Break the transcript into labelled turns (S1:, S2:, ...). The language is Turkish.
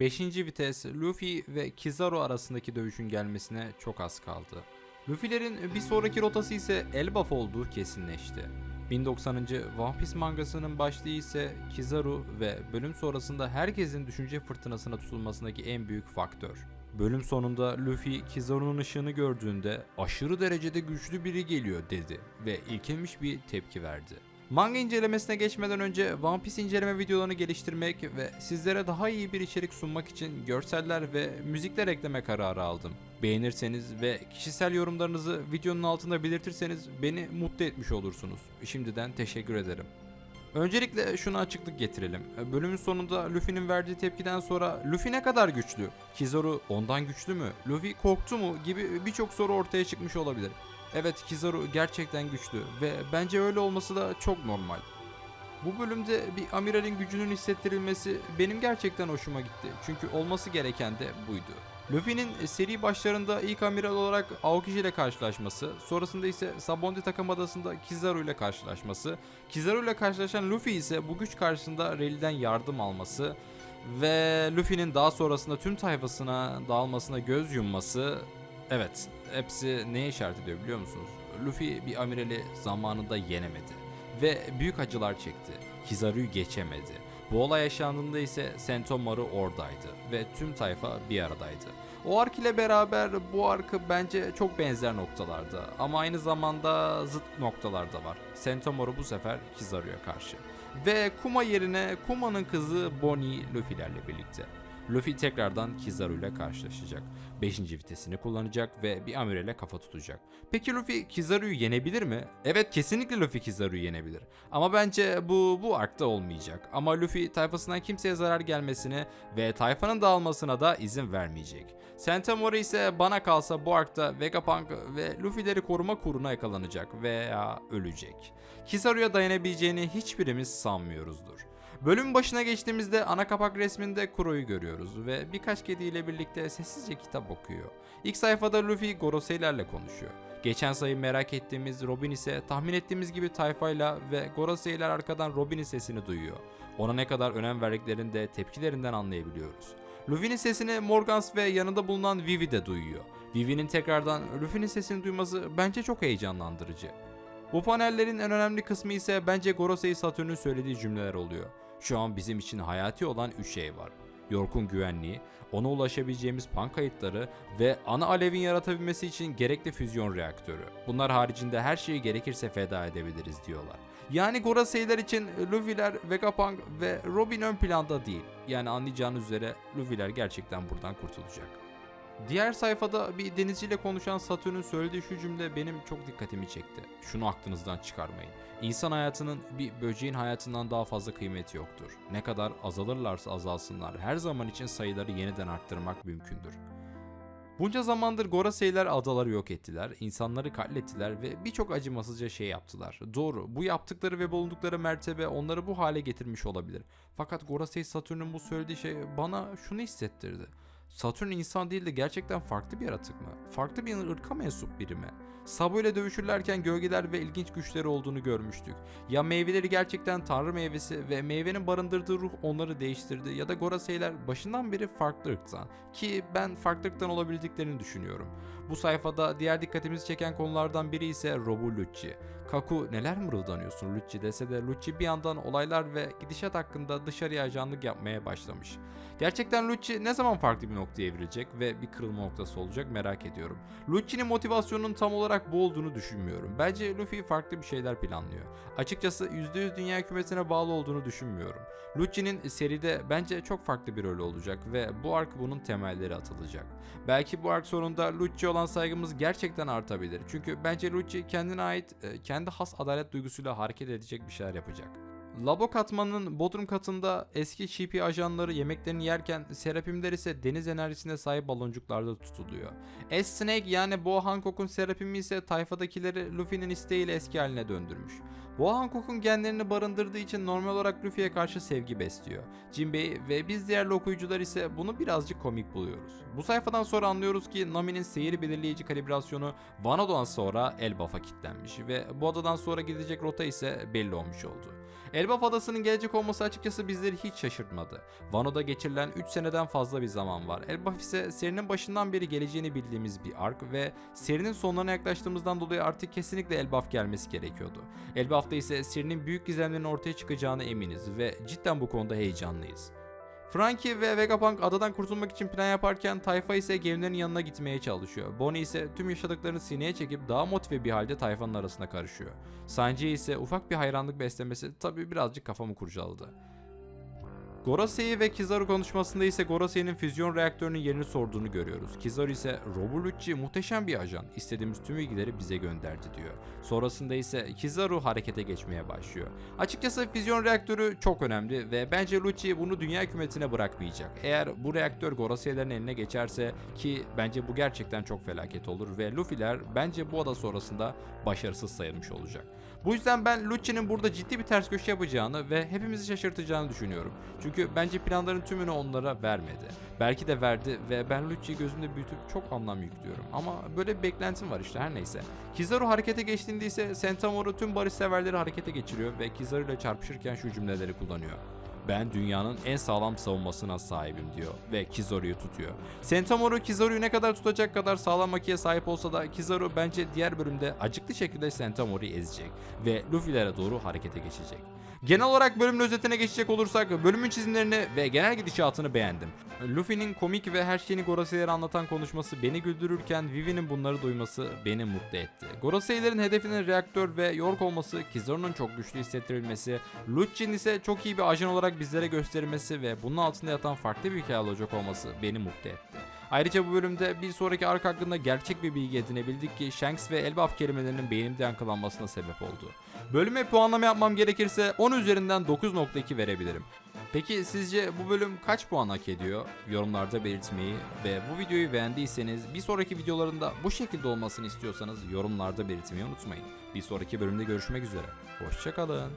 S1: 5. vites Luffy ve Kizaru arasındaki dövüşün gelmesine çok az kaldı. Luffy'lerin bir sonraki rotası ise Elbaf olduğu kesinleşti. 1090. One Piece mangasının başlığı ise Kizaru ve bölüm sonrasında herkesin düşünce fırtınasına tutulmasındaki en büyük faktör. Bölüm sonunda Luffy Kizaru'nun ışığını gördüğünde aşırı derecede güçlü biri geliyor dedi ve ilkelmiş bir tepki verdi. Manga incelemesine geçmeden önce One Piece inceleme videolarını geliştirmek ve sizlere daha iyi bir içerik sunmak için görseller ve müzikler ekleme kararı aldım. Beğenirseniz ve kişisel yorumlarınızı videonun altında belirtirseniz beni mutlu etmiş olursunuz. Şimdiden teşekkür ederim. Öncelikle şuna açıklık getirelim. Bölümün sonunda Luffy'nin verdiği tepkiden sonra Luffy ne kadar güçlü? Kizaru ondan güçlü mü? Luffy korktu mu? gibi birçok soru ortaya çıkmış olabilir. Evet Kizaru gerçekten güçlü ve bence öyle olması da çok normal. Bu bölümde bir amiralin gücünün hissettirilmesi benim gerçekten hoşuma gitti. Çünkü olması gereken de buydu. Luffy'nin seri başlarında ilk amiral olarak Aokiji ile karşılaşması, sonrasında ise Sabondi takım adasında Kizaru ile karşılaşması, Kizaru ile karşılaşan Luffy ise bu güç karşısında Rayleigh'den yardım alması ve Luffy'nin daha sonrasında tüm tayfasına dağılmasına göz yumması Evet, hepsi neye işaret ediyor biliyor musunuz? Luffy bir amirali zamanında yenemedi ve büyük acılar çekti. Kizaru'yu geçemedi. Bu olay yaşandığında ise Sentomaru oradaydı ve tüm tayfa bir aradaydı. O ark ile beraber bu arkı bence çok benzer noktalarda ama aynı zamanda zıt noktalarda var. Sentomaru bu sefer Kizaru'ya karşı. Ve Kuma yerine Kuma'nın kızı Bonnie Luffy'lerle birlikte. Luffy tekrardan Kizaru ile karşılaşacak. 5. vitesini kullanacak ve bir amirale kafa tutacak. Peki Luffy Kizaru'yu yenebilir mi? Evet kesinlikle Luffy Kizaru'yu yenebilir. Ama bence bu bu arkta olmayacak. Ama Luffy tayfasından kimseye zarar gelmesine ve tayfanın dağılmasına da izin vermeyecek. Sentamori ise bana kalsa bu arkta Vegapunk ve Luffy'leri koruma kuruna yakalanacak veya ölecek. Kizaru'ya dayanabileceğini hiçbirimiz sanmıyoruzdur. Bölüm başına geçtiğimizde ana kapak resminde Kuro'yu görüyoruz ve birkaç kediyle birlikte sessizce kitap okuyor. İlk sayfada Luffy Gorosei'lerle konuşuyor. Geçen sayı merak ettiğimiz Robin ise tahmin ettiğimiz gibi tayfayla ve Gorosei'ler arkadan Robin'in sesini duyuyor. Ona ne kadar önem verdiklerini de tepkilerinden anlayabiliyoruz. Luffy'nin sesini Morgans ve yanında bulunan Vivi de duyuyor. Vivi'nin tekrardan Luffy'nin sesini duyması bence çok heyecanlandırıcı. Bu panellerin en önemli kısmı ise bence Gorosei Satürn'ün söylediği cümleler oluyor. Şu an bizim için hayati olan 3 şey var. York'un güvenliği, ona ulaşabileceğimiz pan kayıtları ve ana alevin yaratabilmesi için gerekli füzyon reaktörü. Bunlar haricinde her şeyi gerekirse feda edebiliriz diyorlar. Yani Gorosei'ler için Luffy'ler, Vegapunk ve Robin ön planda değil. Yani anlayacağınız üzere Luffy'ler gerçekten buradan kurtulacak. Diğer sayfada bir denizciyle konuşan Satürn'ün söylediği şu cümle benim çok dikkatimi çekti. Şunu aklınızdan çıkarmayın. İnsan hayatının bir böceğin hayatından daha fazla kıymeti yoktur. Ne kadar azalırlarsa azalsınlar her zaman için sayıları yeniden arttırmak mümkündür. Bunca zamandır Gorosei'ler adaları yok ettiler, insanları katlettiler ve birçok acımasızca şey yaptılar. Doğru, bu yaptıkları ve bulundukları mertebe onları bu hale getirmiş olabilir. Fakat Gorosei Satürn'ün bu söylediği şey bana şunu hissettirdi. Satürn insan değil de gerçekten farklı bir yaratık mı? Farklı bir ırka mensup biri mi? Sabo ile dövüşürlerken gölgeler ve ilginç güçleri olduğunu görmüştük. Ya meyveleri gerçekten tanrı meyvesi ve meyvenin barındırdığı ruh onları değiştirdi ya da Gorosei'ler başından beri farklı ırktan ki ben farklı ırktan olabildiklerini düşünüyorum. Bu sayfada diğer dikkatimizi çeken konulardan biri ise Robu Lucci. Kaku neler mırıldanıyorsun Lucci dese de Lucci bir yandan olaylar ve gidişat hakkında dışarıya ajanlık yapmaya başlamış. Gerçekten Lucci ne zaman farklı bir noktaya evrilecek ve bir kırılma noktası olacak merak ediyorum. Lucci'nin motivasyonunun tam olarak bu olduğunu düşünmüyorum. Bence Luffy farklı bir şeyler planlıyor. Açıkçası %100 dünya hükümetine bağlı olduğunu düşünmüyorum. Lucci'nin seride bence çok farklı bir rol olacak ve bu ark bunun temelleri atılacak. Belki bu ark sonunda Lucci olan saygımız gerçekten artabilir. Çünkü bence Lucci kendine ait e, kendi has adalet duygusuyla hareket edecek bir şeyler yapacak. Labo katmanının bodrum katında eski şipi ajanları yemeklerini yerken serapimler ise deniz enerjisine sahip baloncuklarda tutuluyor. S-Snake yani Boa Hancock'un serapimi ise tayfadakileri Luffy'nin isteğiyle eski haline döndürmüş. Boa Hancock'un genlerini barındırdığı için normal olarak Luffy'ye karşı sevgi besliyor. Jinbei ve biz diğer okuyucular ise bunu birazcık komik buluyoruz. Bu sayfadan sonra anlıyoruz ki Nami'nin seyir belirleyici kalibrasyonu Wano'dan sonra Elbaf'a kilitlenmiş ve bu adadan sonra gidecek rota ise belli olmuş oldu. Elbaf Adası'nın gelecek olması açıkçası bizleri hiç şaşırtmadı. Wano'da geçirilen 3 seneden fazla bir zaman var. Elbaf ise serinin başından beri geleceğini bildiğimiz bir ark ve serinin sonlarına yaklaştığımızdan dolayı artık kesinlikle Elbaf gelmesi gerekiyordu. Elbaf'ta ise serinin büyük gizemlerin ortaya çıkacağına eminiz ve cidden bu konuda heyecanlıyız. Frankie ve Vegapunk adadan kurtulmak için plan yaparken tayfa ise gemilerin yanına gitmeye çalışıyor. Bonnie ise tüm yaşadıklarını sineye çekip daha motive bir halde tayfanın arasına karışıyor. Sanji ise ufak bir hayranlık beslemesi tabi birazcık kafamı kurcaladı. Gorosei ve Kizaru konuşmasında ise Gorosei'nin füzyon reaktörünün yerini sorduğunu görüyoruz. Kizaru ise Robo muhteşem bir ajan. İstediğimiz tüm bilgileri bize gönderdi diyor. Sonrasında ise Kizaru harekete geçmeye başlıyor. Açıkçası füzyon reaktörü çok önemli ve bence Lucci bunu dünya hükümetine bırakmayacak. Eğer bu reaktör Gorosei'lerin eline geçerse ki bence bu gerçekten çok felaket olur ve Luffy'ler bence bu ada sonrasında başarısız sayılmış olacak. Bu yüzden ben Lucci'nin burada ciddi bir ters köşe yapacağını ve hepimizi şaşırtacağını düşünüyorum. Çünkü bence planların tümünü onlara vermedi. Belki de verdi ve ben Lucci'yi gözümde büyütüp çok anlam yüklüyorum. Ama böyle bir beklentim var işte her neyse. Kizaru harekete geçtiğinde ise Sentamoro tüm barış severleri harekete geçiriyor ve Kizaru ile çarpışırken şu cümleleri kullanıyor. Ben dünyanın en sağlam savunmasına sahibim diyor ve Kizaru'yu tutuyor. Sentamoro Kizaru'yu ne kadar tutacak kadar sağlam makiye sahip olsa da Kizaru bence diğer bölümde acıklı şekilde Sentamoro'yu ezecek ve Luffy'lere doğru harekete geçecek. Genel olarak bölümün özetine geçecek olursak bölümün çizimlerini ve genel gidişatını beğendim. Luffy'nin komik ve her şeyini Gorosei'lere anlatan konuşması beni güldürürken Vivi'nin bunları duyması beni mutlu etti. Gorosei'lerin hedefinin reaktör ve York olması, Kizaru'nun çok güçlü hissettirilmesi, Lucci'nin ise çok iyi bir ajan olarak bizlere gösterilmesi ve bunun altında yatan farklı bir hikaye olacak olması beni mutlu etti. Ayrıca bu bölümde bir sonraki ark hakkında gerçek bir bilgi edinebildik ki Shanks ve Elbaf kelimelerinin beynimde yankılanmasına sebep oldu. Bölüme puanlama yapmam gerekirse 10 üzerinden 9.2 verebilirim. Peki sizce bu bölüm kaç puan hak ediyor? Yorumlarda belirtmeyi ve bu videoyu beğendiyseniz bir sonraki videolarında bu şekilde olmasını istiyorsanız yorumlarda belirtmeyi unutmayın. Bir sonraki bölümde görüşmek üzere. Hoşçakalın.